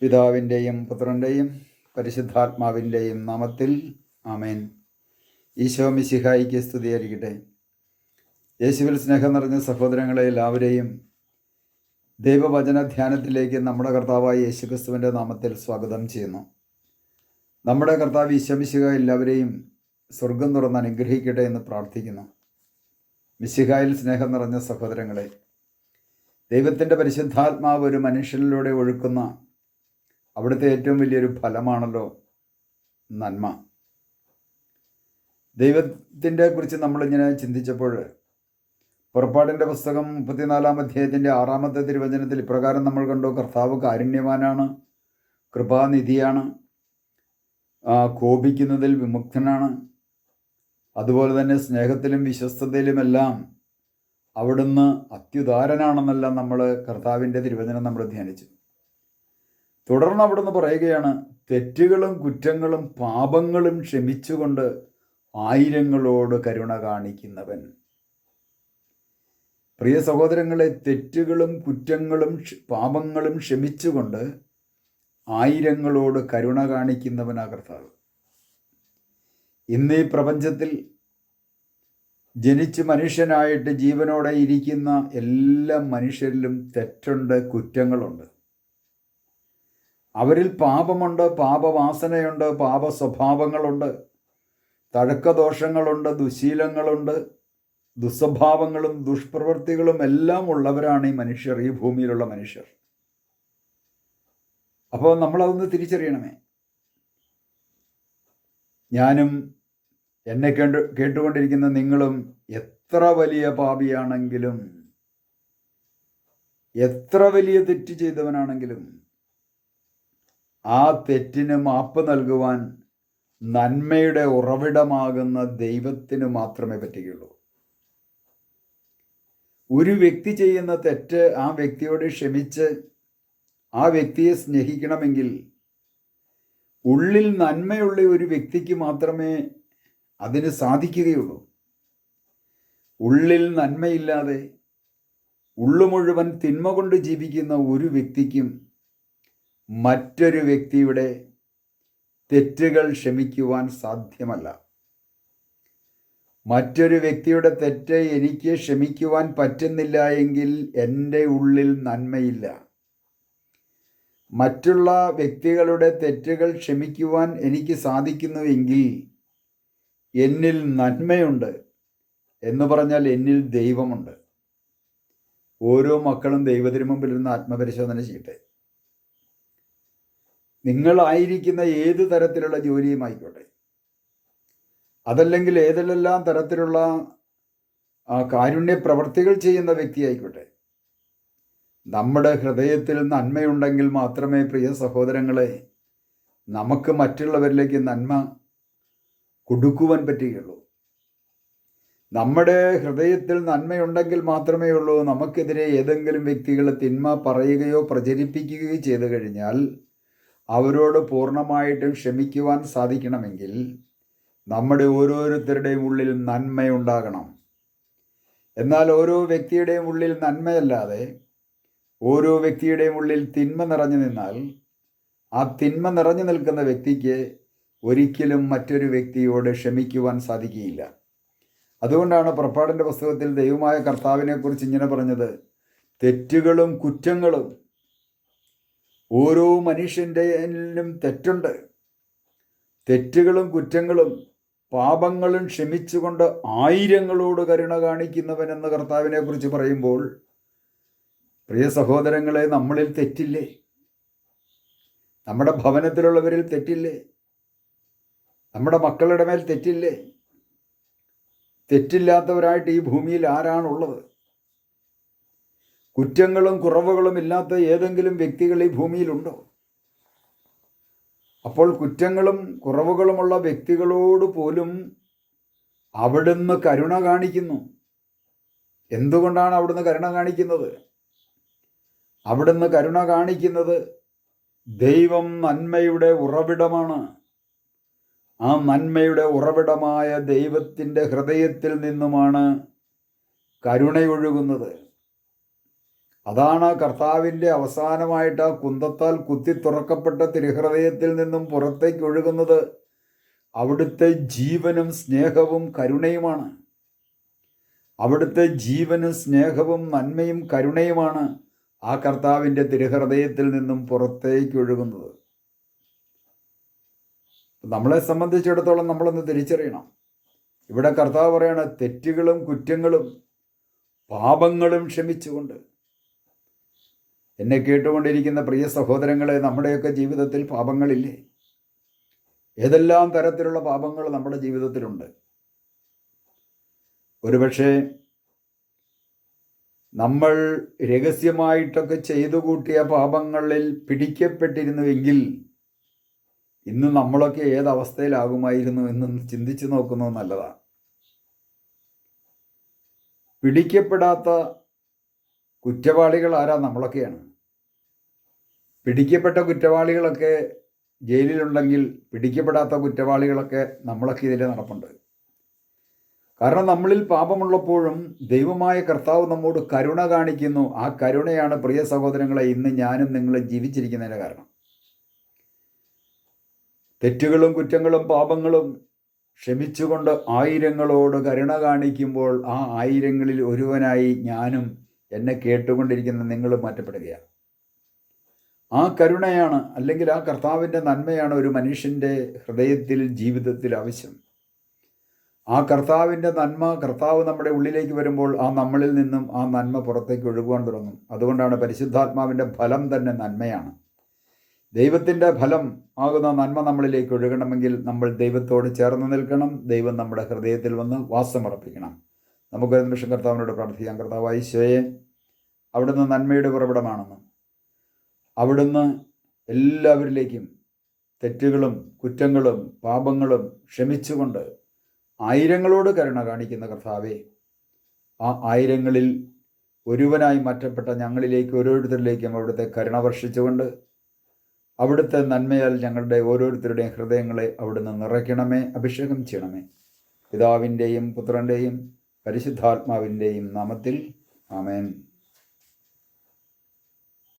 പിതാവിന്റെയും പുത്രന്റെയും പരിശുദ്ധാത്മാവിന്റെയും നാമത്തിൽ ആമേൻ. ഈശോ മിശിഹായിക്ക് സ്തുതിയായിരിക്കട്ടെ. യേശുവിൽ സ്നേഹം നിറഞ്ഞ സഹോദരങ്ങളെ എല്ലാവരെയും ദൈവവചന ധ്യാനത്തിലേക്ക് നമ്മുടെ കർത്താവായ യേശുക്രിസ്തുവിന്റെ നാമത്തിൽ സ്വാഗതം ചെയ്യുന്നു. നമ്മുടെ കർത്താവ് ഈശോമിശിഹ എല്ലാവരെയും സ്വർഗം തുറന്ന് അനുഗ്രഹിക്കട്ടെ എന്ന് പ്രാർത്ഥിക്കുന്നു. മിശിഹായിൽ സ്നേഹം നിറഞ്ഞ സഹോദരങ്ങളെ ദൈവത്തിന്റെ പരിശുദ്ധാത്മാവ് ഒരു മനുഷ്യനിലൂടെ ഒഴുക്കുന്ന അവിടുത്തെ ഏറ്റവും വലിയൊരു ഫലമാണല്ലോ നന്മ. ദൈവത്തിന്റെ കുറിച്ച് നമ്മളിങ്ങനെ ചിന്തിച്ചപ്പോൾ പുറപ്പാടിന്റെ പുസ്തകം മുപ്പത്തിനാലാം അധ്യായത്തിന്റെ ആറാമത്തെ തിരുവചനത്തിൽ ഇപ്രകാരം നമ്മൾ കണ്ടു കർത്താവ് കാരുണ്യവാനാണ് കൃപാനിധിയാണ് കോപിക്കുന്നതിൽ വിമുക്തനാണ് അതുപോലെ തന്നെ സ്നേഹത്തിലും വിശ്വസ്തതയിലുമെല്ലാം അവിടുന്ന് അത്യുദാരനാണെന്നെല്ലാം നമ്മൾ കർത്താവിന്റെ തിരുവചനം നമ്മൾ ധ്യാനിച്ചു. തുടർന്ന് അവിടുന്ന് പറയുകയാണ് തെറ്റുകളും കുറ്റങ്ങളും പാപങ്ങളും ക്ഷമിച്ചുകൊണ്ട് ആയിരങ്ങളോട് കരുണ കാണിക്കുന്നവൻ. പ്രിയ സഹോദരങ്ങളെ തെറ്റുകളും കുറ്റങ്ങളും പാപങ്ങളും ക്ഷമിച്ചുകൊണ്ട് ആയിരങ്ങളോട് കരുണ കാണിക്കുന്നവനാ കർത്താവ്. ഇന്ന് ഈ പ്രപഞ്ചത്തിൽ ജനിച്ച് മനുഷ്യനായിട്ട് ജീവനോടെ ഇരിക്കുന്ന എല്ലാ മനുഷ്യരിലും തെറ്റുണ്ട് കുറ്റങ്ങളുണ്ട്. അവരിൽ പാപമുണ്ട് പാപവാസനയുണ്ട് പാപ സ്വഭാവങ്ങളുണ്ട് തഴക്കദോഷങ്ങളുണ്ട് ദുശീലങ്ങളുണ്ട് ദുസ്വഭാവങ്ങളും ദുഷ്പ്രവൃത്തികളും എല്ലാം ഉള്ളവരാണ് ഈ മനുഷ്യർ ഈ ഭൂമിയിലുള്ള മനുഷ്യർ. അപ്പോൾ നമ്മളതൊന്ന് തിരിച്ചറിയണമേ. ഞാനും എന്നെ കേട്ടു കേട്ടുകൊണ്ടിരിക്കുന്ന നിങ്ങളും എത്ര വലിയ പാപിയാണെങ്കിലും എത്ര വലിയ തെറ്റ് ചെയ്തവനാണെങ്കിലും ആ തെറ്റിന് മാപ്പ് നൽകുവാൻ നന്മയുടെ ഉറവിടമാകുന്ന ദൈവത്തിന് മാത്രമേ പറ്റുകയുള്ളൂ. ഒരു വ്യക്തി ചെയ്യുന്ന തെറ്റ് ആ വ്യക്തിയോട് ക്ഷമിച്ച് ആ വ്യക്തിയെ സ്നേഹിക്കണമെങ്കിൽ ഉള്ളിൽ നന്മയുള്ള ഒരു വ്യക്തിക്ക് മാത്രമേ അതിന് സാധിക്കുകയുള്ളൂ. ഉള്ളിൽ നന്മയില്ലാതെ ഉള്ളു മുഴുവൻ തിന്മ കൊണ്ട് ജീവിക്കുന്ന ഒരു വ്യക്തിക്കും മറ്റൊരു വ്യക്തിയുടെ തെറ്റുകൾ ക്ഷമിക്കുവാൻ സാധ്യമല്ല. മറ്റൊരു വ്യക്തിയുടെ തെറ്റ് എനിക്ക് ക്ഷമിക്കുവാൻ പറ്റുന്നില്ല എങ്കിൽ എന്റെ ഉള്ളിൽ നന്മയില്ല. മറ്റുള്ള വ്യക്തികളുടെ തെറ്റുകൾ ക്ഷമിക്കുവാൻ എനിക്ക് സാധിക്കുന്നുവെങ്കിൽ എന്നിൽ നന്മയുണ്ട് എന്ന് പറഞ്ഞാൽ എന്നിൽ ദൈവമുണ്ട്. ഓരോ മക്കളും ദൈവത്തിന് മുമ്പിൽ ഇരുന്ന് ആത്മപരിശോധന ചെയ്യട്ടെ. നിങ്ങളായിരിക്കുന്ന ഏത് തരത്തിലുള്ള ജോലിയും ആയിക്കോട്ടെ അതല്ലെങ്കിൽ ഏതെല്ലാം തരത്തിലുള്ള കാരുണ്യ പ്രവർത്തികൾ ചെയ്യുന്ന വ്യക്തിയായിക്കോട്ടെ. നമ്മുടെ ഹൃദയത്തിൽ നന്മയുണ്ടെങ്കിൽ മാത്രമേ പ്രിയ സഹോദരങ്ങളെ നമുക്ക് മറ്റുള്ളവരിലേക്ക് നന്മ കൊടുക്കുവാൻ പറ്റുകയുള്ളൂ. നമ്മുടെ ഹൃദയത്തിൽ നന്മയുണ്ടെങ്കിൽ മാത്രമേ ഉള്ളൂ. നമുക്കെതിരെ ഏതെങ്കിലും വ്യക്തികൾ തിന്മ പറയുകയോ പ്രചരിപ്പിക്കുകയോ ചെയ്തു കഴിഞ്ഞാൽ അവരോട് പൂർണമായിട്ടും ക്ഷമിക്കുവാൻ സാധിക്കണമെങ്കിൽ നമ്മുടെ ഓരോരുത്തരുടെയും ഉള്ളിൽ നന്മയുണ്ടാകണം. എന്നാൽ ഓരോ വ്യക്തിയുടെയും ഉള്ളിൽ നന്മയല്ലാതെ ഓരോ വ്യക്തിയുടെയും ഉള്ളിൽ തിന്മ നിറഞ്ഞു നിന്നാൽ ആ തിന്മ നിറഞ്ഞു നിൽക്കുന്ന വ്യക്തിക്ക് ഒരിക്കലും മറ്റൊരു വ്യക്തിയോട് ക്ഷമിക്കുവാൻ സാധിക്കുകയില്ല. അതുകൊണ്ടാണ് പുറപ്പാടിന്റെ പുസ്തകത്തിൽ ദൈവമായ കർത്താവിനെക്കുറിച്ച് ഇങ്ങനെ പറഞ്ഞത് തെറ്റുകളും കുറ്റങ്ങളും ഓരോ മനുഷ്യന്റെയിലും തെറ്റുണ്ട്. തെറ്റുകളും കുറ്റങ്ങളും പാപങ്ങളും ക്ഷമിച്ചുകൊണ്ട് ആയിരങ്ങളോട് കരുണ കാണിക്കുന്നവൻ എന്ന കർത്താവിനെ കുറിച്ച് പറയുമ്പോൾ പ്രിയ സഹോദരങ്ങളെ നമ്മളിൽ തെറ്റില്ലേ? നമ്മുടെ ഭവനത്തിലുള്ളവരിൽ തെറ്റില്ലേ? നമ്മുടെ മക്കളുടെ മേൽ തെറ്റില്ലേ? തെറ്റില്ലാത്തവരായിട്ട് ഈ ഭൂമിയിൽ ആരാണുള്ളത്? കുറ്റങ്ങളും കുറവുകളും ഇല്ലാത്ത ഏതെങ്കിലും വ്യക്തികൾ ഈ ഭൂമിയിലുണ്ടോ? അപ്പോൾ കുറ്റങ്ങളും കുറവുകളുമുള്ള വ്യക്തികളോട് പോലും അവിടുന്ന് കരുണ കാണിക്കുന്നു. എന്തുകൊണ്ടാണ് അവിടുന്ന് കരുണ കാണിക്കുന്നത്? അവിടുന്ന് കരുണ കാണിക്കുന്നത് ദൈവം നന്മയുടെ ഉറവിടമാണ്. ആ നന്മയുടെ ഉറവിടമായ ദൈവത്തിന്റെ ഹൃദയത്തിൽ നിന്നുമാണ് കരുണയൊഴുകുന്നത്. അതാണ് കർത്താവിന്റെ അവസാനമായിട്ട് ആ കുന്തത്താൽ കുത്തി തുറക്കപ്പെട്ട തിരുഹൃദയത്തിൽ നിന്നും പുറത്തേക്ക് ഒഴുകുന്നത്. അവിടുത്തെ ജീവനും സ്നേഹവും കരുണയുമാണ്. അവിടുത്തെ ജീവനും സ്നേഹവും നന്മയും കരുണയുമാണ് ആ കർത്താവിന്റെ തിരുഹൃദയത്തിൽ നിന്നും പുറത്തേക്ക് ഒഴുകുന്നത്. നമ്മളെ സംബന്ധിച്ചിടത്തോളം നമ്മളൊന്ന് തിരിച്ചറിയണം. ഇവിടെ കർത്താവ് പറയണ തെറ്റുകളും കുറ്റങ്ങളും പാപങ്ങളും ക്ഷമിച്ചുകൊണ്ട്. എന്നെ കേട്ടുകൊണ്ടിരിക്കുന്ന പ്രിയ സഹോദരങ്ങളെ നമ്മുടെയൊക്കെ ജീവിതത്തിൽ പാപങ്ങളില്ലേ? ഏതെല്ലാം തരത്തിലുള്ള പാപങ്ങൾ നമ്മുടെ ജീവിതത്തിലുണ്ട്? ഒരുപക്ഷെ നമ്മൾ രഹസ്യമായിട്ടൊക്കെ ചെയ്തു കൂട്ടിയ പാപങ്ങളിൽ പിടിക്കപ്പെട്ടിരുന്നുവെങ്കിൽ ഇന്ന് നമ്മളൊക്കെ ഏതവസ്ഥയിലാകുമായിരുന്നു എന്ന് ചിന്തിച്ചു നോക്കുന്നത് നല്ലതാണ്. പിടിക്കപ്പെടാത്ത കുറ്റവാളികൾ ആരാ? നമ്മളൊക്കെയാണ്. പിടിക്കപ്പെട്ട കുറ്റവാളികളൊക്കെ ജയിലിലുണ്ടെങ്കിൽ പിടിക്കപ്പെടാത്ത കുറ്റവാളികളൊക്കെ നമ്മളൊക്കെ ഇതിലെ നടപ്പുണ്ട്. കാരണം നമ്മളിൽ പാപമുള്ളപ്പോഴും ദൈവമായ കർത്താവ് നമ്മോട് കരുണ കാണിക്കുന്നു. ആ കരുണയാണ് പ്രിയ സഹോദരങ്ങളെ ഇന്ന് ഞാനും നിങ്ങളും ജീവിച്ചിരിക്കുന്നതിന്റെ കാരണം. തെറ്റുകളും കുറ്റങ്ങളും പാപങ്ങളും ക്ഷമിച്ചുകൊണ്ട് ആയിരങ്ങളോട് കരുണ കാണിക്കുമ്പോൾ ആ ആയിരങ്ങളിൽ ഒരുവനായി ഞാനും എന്നെ കേട്ടുകൊണ്ടിരിക്കുന്ന നിങ്ങളും മാറ്റപ്പെടുകയാണ്. ആ കരുണയാണ് അല്ലെങ്കിൽ ആ കർത്താവിന്റെ നന്മയാണ് ഒരു മനുഷ്യന്റെ ഹൃദയത്തിൽ ജീവിതത്തിൽ ആവശ്യം. ആ കർത്താവിന്റെ നന്മ കർത്താവ് നമ്മുടെ ഉള്ളിലേക്ക് വരുമ്പോൾ ആ നമ്മളിൽ നിന്നും ആ നന്മ പുറത്തേക്ക് ഒഴുകുവാൻ തുടങ്ങും. അതുകൊണ്ടാണ് പരിശുദ്ധാത്മാവിന്റെ ഫലം തന്നെ നന്മയാണ്. ദൈവത്തിന്റെ ഫലം ആകുന്ന നന്മ നമ്മളിലേക്ക് ഒഴുകണമെങ്കിൽ നമ്മൾ ദൈവത്തോട് ചേർന്ന് നിൽക്കണം. ദൈവം നമ്മുടെ ഹൃദയത്തിൽ വന്ന് വാസമർപ്പിക്കണം നമുക്കൊരു നിമിഷം കർത്താവിനോട് പ്രാർത്ഥിക്കാം. കർത്താവ് ഈശോയെ അവിടുന്ന് നന്മയുടെ ഉറവിടമാണെന്ന് അവിടുന്ന് എല്ലാവരിലേക്കും തെറ്റുകളും കുറ്റങ്ങളും പാപങ്ങളും ക്ഷമിച്ചുകൊണ്ട് ആയിരങ്ങളോട് കരുണ കാണിക്കുന്ന കർത്താവേ ആ ആയിരങ്ങളിൽ ഒരുവനായി മാറ്റപ്പെട്ട ഞങ്ങളിലേക്ക് ഓരോരുത്തരിലേക്കും അവിടുത്തെ കരുണ വർഷിച്ചുകൊണ്ട് അവിടുത്തെ നന്മയാൽ ഞങ്ങളുടെ ഓരോരുത്തരുടെയും ഹൃദയങ്ങളെ അവിടുന്ന് നിറയ്ക്കണമേ അഭിഷേകം ചെയ്യണമേ. പിതാവിന്റെയും പുത്രന്റെയും പരിശുദ്ധാത്മാവിന്റെയും നാമത്തിൽ ആമേൻ.